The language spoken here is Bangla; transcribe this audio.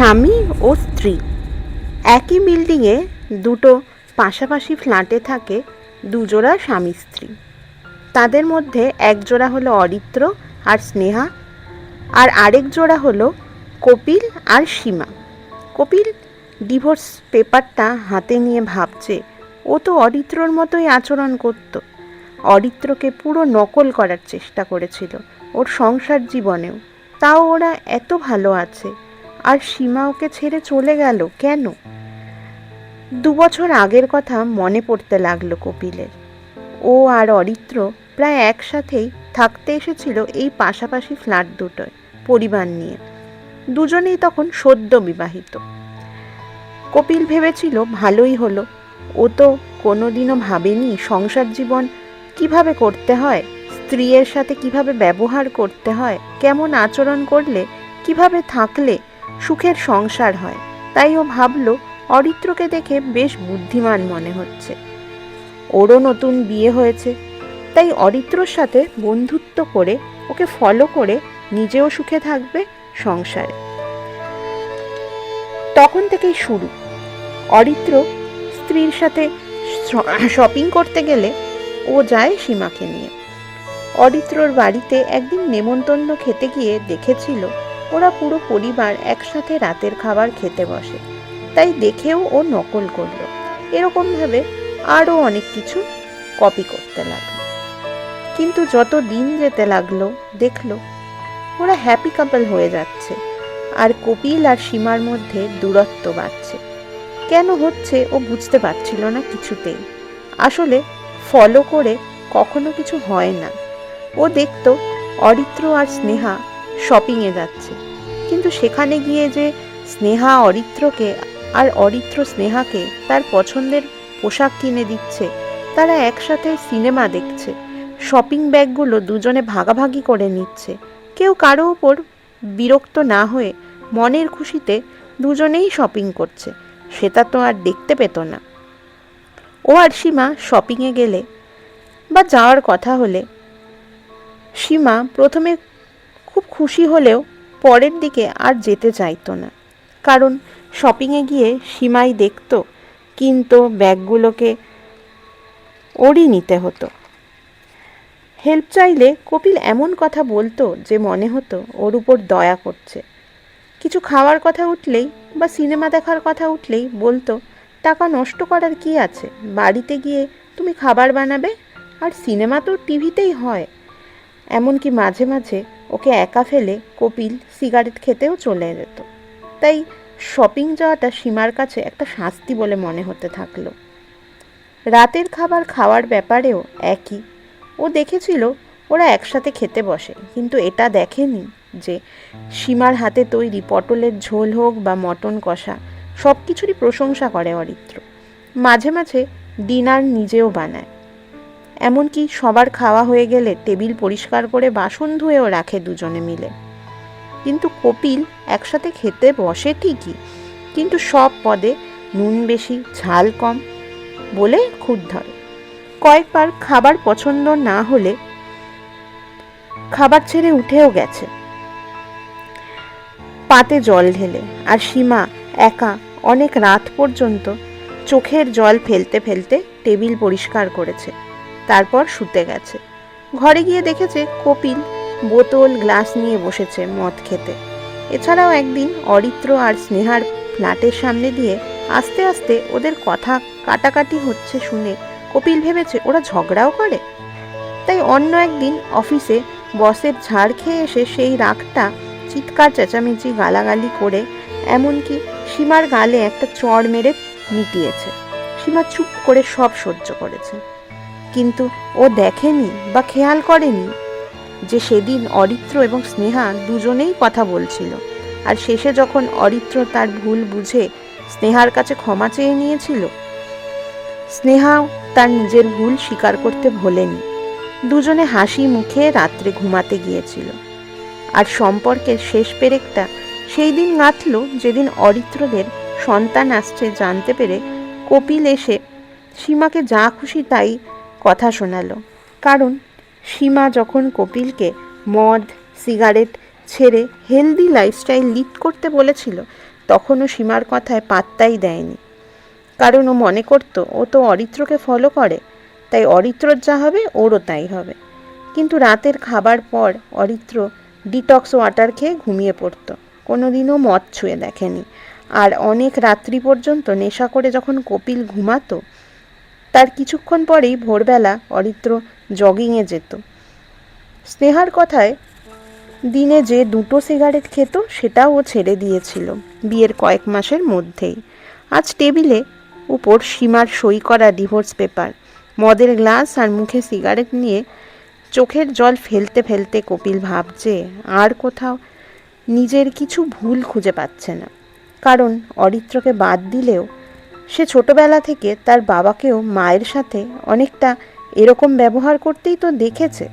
স্বামী ও স্ত্রী। একই বিল্ডিংয়ে দুটো পাশাপাশি ফ্ল্যাটে থাকে দুজোড়া স্বামী স্ত্রী। তাদের মধ্যে এক জোড়া হলো অরিত্র আর স্নেহা, আর আরেক জোড়া হলো কপিল আর সীমা। কপিল ডিভোর্স পেপারটা হাতে নিয়ে ভাবছে, ও তো অরিত্রর মতোই আচরণ করত। অরিত্রকে পুরো নকল করার চেষ্টা করেছিল ওর সংসার জীবনেও। তাও ওরা এত ভালো আছে আর সীমা ওকে ছেড়ে চলে গেল কেন? দু বছর আগের কথা মনে পড়তে লাগল কপিলের। ও আর অরিত্র প্রায় একসাথেই থাকতে এসেছিল এই পাশাপাশি ফ্ল্যাট দুটোয়, পরিবার নিয়ে। দুজনেই তখন সদ্য বিবাহিত। কপিল ভেবেছিল ভালোই হলো। ও তো কোনোদিনও ভাবেনি সংসার জীবন কীভাবে করতে হয়, স্ত্রীর সাথে কীভাবে ব্যবহার করতে হয়, কেমন আচরণ করলে, কীভাবে থাকলে সুখের সংসার হয়। তাই ও ভাবলো, অরিত্রকে দেখে বেশ বুদ্ধিমান মনে হচ্ছে। ওরও নতুন বিয়ে হয়েছে। তাই অরিত্রর সাথে বন্ধুত্ব করে, ওকে ফলো করে নিজেও সুখে থাকবে সংসারে। তখন থেকেই শুরু। অরিত্র স্ত্রীর সাথে শপিং করতে গেলে ও যায় সীমাকে নিয়ে। অরিত্রর বাড়িতে একদিন নেমন্তন্ন খেতে গিয়ে দেখেছিল ওরা পুরো পরিবার একসাথে রাতের খাবার খেতে বসে। তাই দেখেও ও নকল করল। এরকমভাবে আরও অনেক কিছু কপি করতে লাগল। কিন্তু যত দিন যেতে লাগল, দেখল ওরা হ্যাপি কাপল হয়ে যাচ্ছে আর কপিল আর সীমার মধ্যে দূরত্ব বাড়ছে। কেন হচ্ছে ও বুঝতে পারছিল না কিছুতেই। আসলে ফলো করে কখনো কিছু হয় না। ও দেখতো অরিত্র আর স্নেহা শপিংয়ে যাচ্ছে। কিন্তু সেখানে গিয়ে যে স্নেহা অরিত্রকে আর অরিত্র স্নেহাকে তার পছন্দের পোশাক কিনে দিচ্ছে, তারা একসাথে সিনেমা দেখছে। শপিং ব্যাগগুলো দুজনে ভাগাভাগি করে নিচ্ছে। কেউ কারও ওপর বিরক্ত না হয়ে মনের খুশিতে দুজনেই শপিং করছে। সেটা তো আর দেখতে পেত না। ও আর সীমা শপিংয়ে গেলে বা যাওয়ার কথা হলে সীমা প্রথমে খুব খুশি হলেও পরের দিকে আর যেতে চাইতো না। কারণ শপিংয়ে গিয়ে সীমাই দেখত, কিন্তু ব্যাগগুলোকে, ওরই নিতে হতো। হেল্প চাইলে কপিল এমন কথা বলতো যে মনে হতো ওর উপর দয়া করছে। কিছু খাওয়ার কথা উঠলেই বা সিনেমা দেখার কথা উঠলেই বলতো, টাকা নষ্ট করার কি আছে? বাড়িতে গিয়ে তুমি খাবার বানাবে? আর সিনেমা তো টিভিতেই হয়। এমনকি মাঝে মাঝে ওকে একা ফেলে কপিল সিগারেট খেতেও চলে যেত। তাই শপিং যাওয়াটা সীমার কাছে একটা শাস্তি বলে মনে হতে থাকল। রাতের খাবার খাওয়ার ব্যাপারেও একই। ও দেখেছিল ওরা একসাথে খেতে বসে, কিন্তু এটা দেখেনি যে সীমার হাতে তৈরি পটলের ঝোল হোক বা মটন কষা সব কিছুরই প্রশংসা করে অরিত্র। মাঝে মাঝে ডিনার নিজেও বানায়। এমনকি সবার খাওয়া হয়ে গেলে টেবিল পরিষ্কার করে বাসন ধুয়েও রাখে দুজনে মিলে। কিন্তু কপিল একসাথে খেতে বসে ঠিকই, কিন্তু সব পদে নুন বেশি, ঝাল কম বলে খুদ ধরে কয়েকবার খাবার পছন্দ না হলে খাবার ছেড়ে উঠেও গেছে। পাতে জল ঢেলে আর সীমা একা অনেক রাত পর্যন্ত চোখের জল ফেলতে ফেলতে টেবিল পরিষ্কার করেছে। তারপর শুতে গেছে। ঘরে গিয়ে দেখেছে কপিল বোতল, গ্লাস নিয়ে বসেছে মদ খেতে। এছাড়াও একদিন অরিত্র আর স্নেহার ফ্ল্যাটের সামনে দিয়ে আস্তে আস্তে ওদের কথা কাটাকাটি হচ্ছে শুনে কপিল ভেবেছে ওরা ঝগড়াও করে। তাই অন্য একদিন অফিসে বসের ঝাড় খেয়ে এসে সেই রাগটা, চিৎকার, চেঁচামেচি, গালাগালি করে এমনকি সীমার গালে একটা চড় মেরে মিটিয়েছে। সীমা চুপ করে সব সহ্য করেছে। কিন্তু ও দেখেনি বা খেয়াল করেনি যে সেদিন অরিত্র এবং স্নেহা দুজনেই কথা বলছিল। আর শেষে যখন অরিত্র তার ভুল বুঝে স্নেহার কাছে ক্ষমা চেয়ে নিয়েছিল, স্নেহাও তার নিজের ভুল স্বীকার করতে ভোলেনি। দুজনে হাসি মুখে রাত্রে ঘুমাতে গিয়েছিল। আর সম্পর্কের শেষ পেরেকটা সেই দিন গাঁথল যেদিন অরিত্রদের সন্তান আসছে জানতে পেরে কপিল এসে সীমাকে যা খুশি তাই কথা শোনালো। কারণ সীমা যখন কপিলকে মদ, সিগারেট ছেড়ে হেলদি লাইফস্টাইল লিড করতে বলেছিল, তখনও সীমার কথায় পাত্তাই দেয়নি। কারণ ও মনে করতো, ও তো অরিত্রকে ফলো করে, তাই অরিত্রর যা হবে ওরও তাই হবে। কিন্তু রাতের খাবার পর অরিত্র ডিটক্স ওয়াটার খেয়ে ঘুমিয়ে পড়তো। কোনোদিনও মদ ছুঁয়ে দেখেনি। আর অনেক রাত্রি পর্যন্ত নেশা করে যখন কপিল ঘুমাতো তার কিছুক্ষণ পরেই ভোরবেলা অরিত্র জগিংয়ে যেত। স্নেহার কথায় দিনে যে দুটো সিগারেট খেত, সেটাও ও ছেড়ে দিয়েছিল বিয়ের কয়েক মাসের মধ্যেই। আজ টেবিলে উপর সীমার সই করা ডিভোর্স পেপার মদের গ্লাস আর মুখে সিগারেট নিয়ে চোখের জল ফেলতে ফেলতে কপিল ভাবছে, আর কোথাও নিজের কিছু ভুল খুঁজে পাচ্ছে না। কারণ অরিত্রকে বাদ দিলেও সে ছোটবেলা থেকে তার বাবাকেও মায়ের সাথে অনেকটা এরকম ব্যবহার করতেই তো দেখেছে।